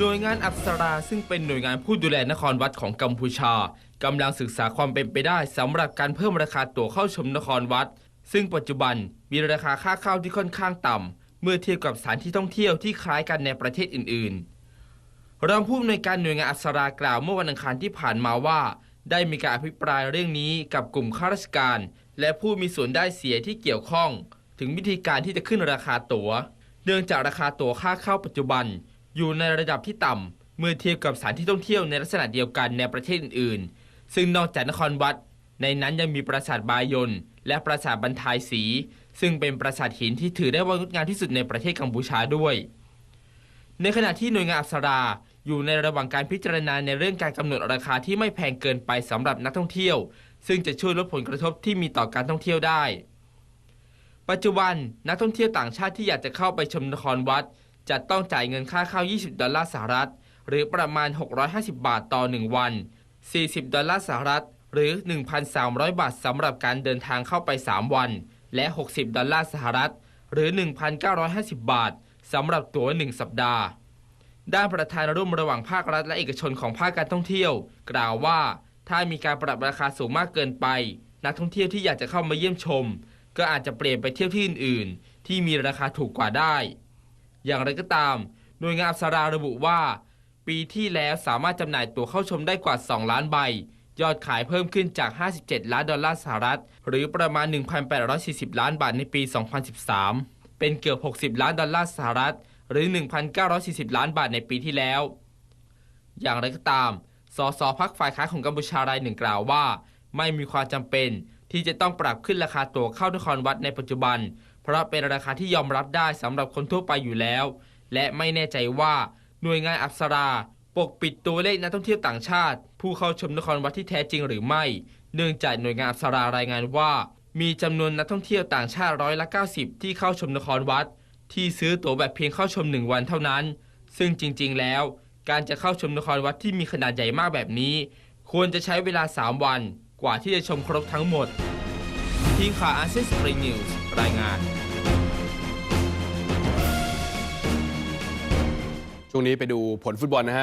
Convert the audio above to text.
หน่วยงานอัปสราซึ่งเป็นหน่วยงานผู้ดูแลนครวัดของกัมพูชากำลังศึกษาความเป็นไปได้สำหรับการเพิ่มราคาตั๋วเข้าชมนครวัด ซึ่งปัจจุบันมีราคาค่าเข้าที่ค่อนข้างต่ำเมื่อเทียบกับสถานที่ท่องเที่ยวที่คล้ายกันในประเทศอื่นๆรองผู้อำนวยการหน่วยงานอัปสรากล่าวเมื่อวันอังคารที่ผ่านมาว่า ได้มีการอภิปรายเรื่องนี้กับกลุ่มข้าราชการ และผู้มีส่วนได้เสียที่เกี่ยวข้อง ถึงวิธีการที่จะขึ้นราคาตั๋ว เนื่องจากราคาตั๋วค่าเข้าปัจจุบัน อยู่ในระดับที่ต่ำเมื่อเทียบกับสถานที่ท่องเที่ยวในลักษณะเดียวกันในประเทศอื่นๆ ซึ่งนอกจากนครวัด ในนั้นยังมีปราสาทบายนและปราสาทบรรทายสี ซึ่งเป็นปราสาทหินที่ถือได้ว่างดงามที่สุดในประเทศกัมพูชาด้วย ในขณะที่หน่วยงานอัปสราอยู่ในระหว่างการพิจารณาในเรื่องการกำหนดราคาที่ไม่แพงเกินไปสำหรับนักท่องเที่ยว ซึ่งจะช่วยลดผลกระทบที่มีต่อการท่องเที่ยวได้ ปัจจุบันนักท่องเที่ยวต่างชาติที่อยากจะเข้าไปชมนครวัด จะต้องจ่ายเงินค่าเข้า20 ดอลลาร์สหรัฐ หรือประมาณ 650 บาทต่อ 1 วัน 40 ดอลลาร์สหรัฐ หรือ 1,300 บาทสำหรับการเดินทางเข้าไป 3 วัน และ 60 ดอลลาร์สหรัฐ หรือ 1,950 บาทสำหรับตั๋ว 1 สัปดาห์ ด้านประธานร่วมระหว่างภาครัฐและเอกชนของภาคการท่องเที่ยว กล่าวว่าถ้ามีการปรับราคาสูงมากเกินไป นักท่องเที่ยวที่อยากจะเข้ามาเยี่ยมชม ก็อาจจะเปลี่ยนไปเที่ยวที่อื่น ๆ ที่มีราคาถูกกว่าได้ อย่างไรก็ตาม หน่วยงานอัปสราระบุว่า ปีที่แล้วสามารถจำหน่ายตั๋วเข้าชมได้กว่า 2 ล้านใบ ยอดขายเพิ่มขึ้นจาก 57 ล้านดอลลาร์สหรัฐ หรือประมาณ 1,840 ล้านบาทในปี 2013 เป็นเกือบ 60 ล้านดอลลาร์สหรัฐ หรือ 1,940 ล้านบาทในปีที่แล้ว อย่างไรก็ตาม สสพักฝ่ายค้านของกัมพูชารายหนึ่งกล่าวว่า ไม่มีความจำเป็นที่จะต้องปรับขึ้นราคาตั๋วเข้านครวัดในปัจจุบัน เพราะเป็นราคาที่ยอมรับได้สำหรับคนทั่วไปอยู่แล้ว และไม่แน่ใจว่าหน่วยงานอัปสราปกปิดตัวเลขนักท่องเที่ยวต่างชาติ ผู้เข้าชมนครวัดที่แท้จริงหรือไม่ เนื่องจากหน่วยงานอัปสรารายงานว่า มีจำนวนนักท่องเที่ยวต่างชาติร้อยละ 90 ที่เข้าชมนครวัด ที่ซื้อตั๋วแบบเพียงเข้าชมหนึ่งวันเท่านั้น ซึ่งจริง ๆ แล้ว การจะเข้าชมนครวัดที่มีขนาดใหญ่มากแบบนี้ ควรจะใช้เวลา 3 วัน กว่าที่จะชมครบทั้งหมด ทีมข่าวอาเซียนสปริงนิวส์รายงาน ช่วงนี้ไปดูผลฟุตบอลนะฮะ